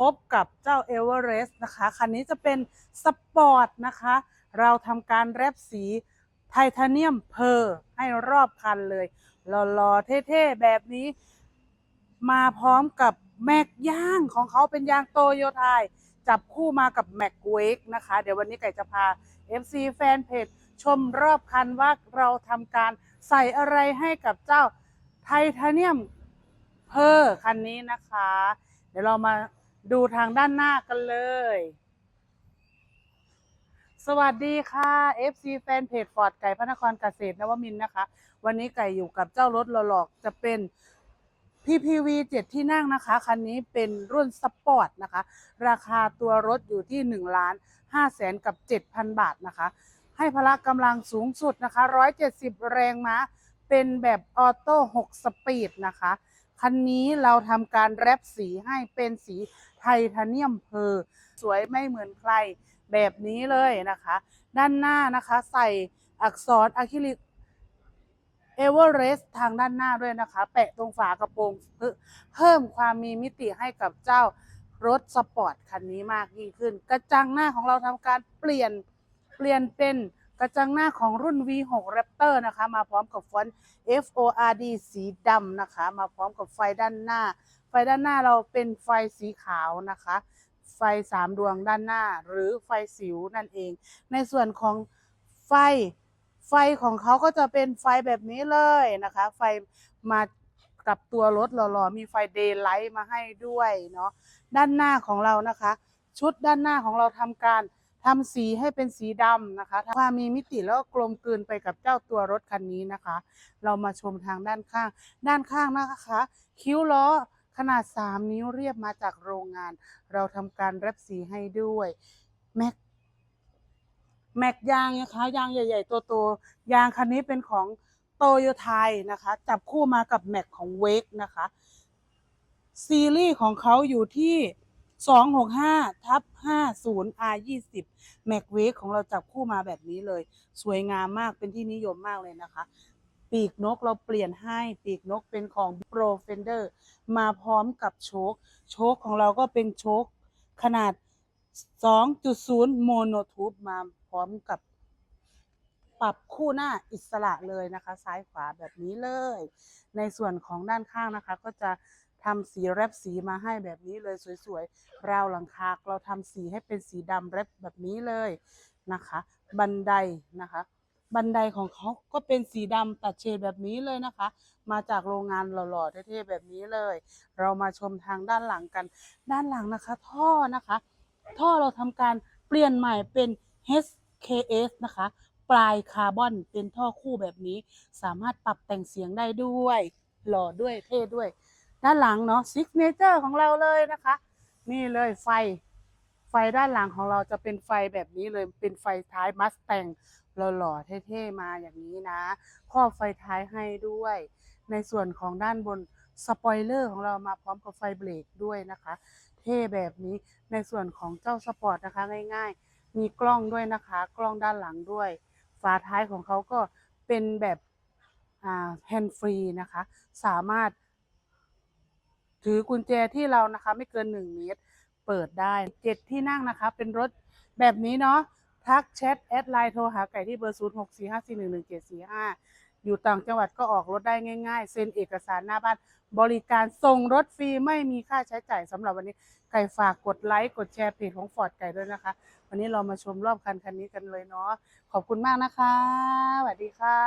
พบกับเจ้าเอเวอเรสต์นะคะ คันนี้จะเป็นสปอร์ตนะคะ เราทำการแรปสีไทเทเนียมเพอร์ให้รอบคันเลยหล่อๆเท่ๆ แบบนี้ มาพร้อมกับแม็กย่างของเขาเป็นยางโตโยไทยจับคู่มากับแม็กเวกนะคะ เดี๋ยววันนี้ไก่จะพา FC แฟนเพจชมรอบคันว่าเราทำการใส่อะไรให้กับเจ้าไทเทเนียมเพอร์คันนี้นะคะ เดี๋ยวเรามา ดูทางด้านหน้ากันเลย สวัสดีค่ะ FC แฟนเพจฟอร์ดไก่พระนครเกษตรนวมินนะคะ วันนี้ไก่อยู่กับเจ้ารถหลอกๆจะเป็น PPV 7 ที่นั่งนะคะ คันนี้เป็นรุ่นสปอร์ตนะคะ ราคาตัวรถอยู่ที่1ล้าน5แสนกับ 7,000 บาทนะคะ ให้พละกำลังสูงสุดนะคะ 170 แรงม้า เป็นแบบออโต้ 6 สปีดนะคะ คันนี้เราทำการแรปสีให้เป็นสีไทเทเนียมเพอร์สวยไม่เหมือนใครแบบนี้เลยนะคะ ด้านหน้านะคะใส่อักษรอะคริลิกเอเวอเรสต์ทางด้านหน้าด้วยนะคะ แปะตรงฝากระโปรงเพิ่มความมีมิติให้กับเจ้ารถสปอร์ตคันนี้มากยิ่งขึ้น กระจังหน้าของเราทำการเปลี่ยนเปลี่ยนเป็น กระจังหน้าของรุ่น V6 Raptor นะคะ มาพร้อมกับฟอนต์ FORD สีดำนะคะ มาพร้อมกับไฟด้านหน้า ไฟด้านหน้าเราเป็นไฟสีขาวนะคะ ไฟสามดวงด้านหน้า หรือไฟสิวนั่นเอง ในส่วนของไฟ ไฟของเขาก็จะเป็นไฟแบบนี้เลยนะคะ ไฟมากับตัวรถหล่อๆ มีไฟเดย์ไลท์มาให้ด้วยเนาะ ด้านหน้าของเรานะคะ ชุดด้านหน้าของเราทำการ ทำสีให้เป็นสีดำนะคะความมีมิติแล้วก็กลมกลืนไปกับเจ้าตัวรถคันนี้นะคะ เรามาชมทางด้านข้าง ด้านข้างนะคะ คิ้วล้อขนาด 3 นิ้วเรียบมาจากโรงงาน เราทำการแรปสีให้ด้วยแม็กแม็กยางนะคะยางใหญ่ ๆ ตัวๆยางคันนี้เป็นของโตโยไทยนะคะ จับคู่มากับแม็กของเวกนะคะ ซีรีส์ของเขาอยู่ที่ 265ทับ50 R 20 Mac w a k ของเราจับคู่มาแบบนี้เลย สวยงามมากเป็นที่นิยมมากเลยนะคะ ปีกนกเราเปลี่ยนให้ปีกนกเป็นของ Pro Fender มาพร้อมกับโชคโชคของเราก็เป็นโชคขนาด 2.0 โมโนทูบมาพร้อมกับปรับคู่หน้าอิสระเลยนะคะ ซ้ายขวาแบบนี้เลย ในส่วนของด้านข้างนะคะ ก็จะ ทำสีแรปสีมาให้แบบนี้เลยสวยๆราวหลังคาเราทำสีให้เป็นสีดำแรปแบบนี้เลยนะคะ บันไดนะคะ บันไดของเขาก็เป็นสีดำตัดเฉดแบบนี้เลยนะคะ มาจากโรงงานหล่อๆเท่ๆแบบนี้เลย เรามาชมทางด้านหลังกัน ด้านหลังนะคะ ท่อนะคะ ท่อเราทำการเปลี่ยนใหม่เป็น HKS นะคะปลายคาร์บอนเป็นท่อคู่แบบนี้ สามารถปรับแต่งเสียงได้ด้วย หล่อด้วยเท่ด้วย ด้านหลังเนาะซิกเนเจอร์ของเราเลยนะคะ นี่เลยไฟ ไฟด้านหลังของเราจะเป็นไฟแบบนี้เลยเป็นไฟท้ายมัสแตงหล่อๆเท่ๆมาอย่างนี้นะครอบไฟท้ายให้ด้วย ในส่วนของด้านบนสปอยเลอร์ของเรามาพร้อมกับไฟเบรกด้วยนะคะ เท่แบบนี้ในส่วนของเจ้าสปอร์ตนะคะง่ายๆ มีกล้องด้วยนะคะ กล้องด้านหลังด้วย ฝาท้ายของเขาก็เป็นแบบแฮนด์ฟรีนะคะ สามารถ ถือกุญแจที่เรานะคะไม่เกิน 1 เมตร เปิดได้เจ็ดที่นั่งนะคะ เป็นรถแบบนี้เนาะทักแชทแอดไลน์โทรหาไก่ที่เบอร์ 0 6 4 5 4 1 1 7 4 5 อยู่ต่างจังหวัดก็ออกรถได้ง่ายๆ เซ็นเอกสารหน้าบ้าน บริการส่งรถฟรีไม่มีค่าใช้จ่ายสำหรับวันนี้ ไก่ฝากกดไลค์ กดแชร์เพจของฟอร์ดไก่ด้วยนะคะ วันนี้เรามาชมรอบคันคันนี้กันเลยเนาะขอบคุณมากนะคะสวัสดีค่ะ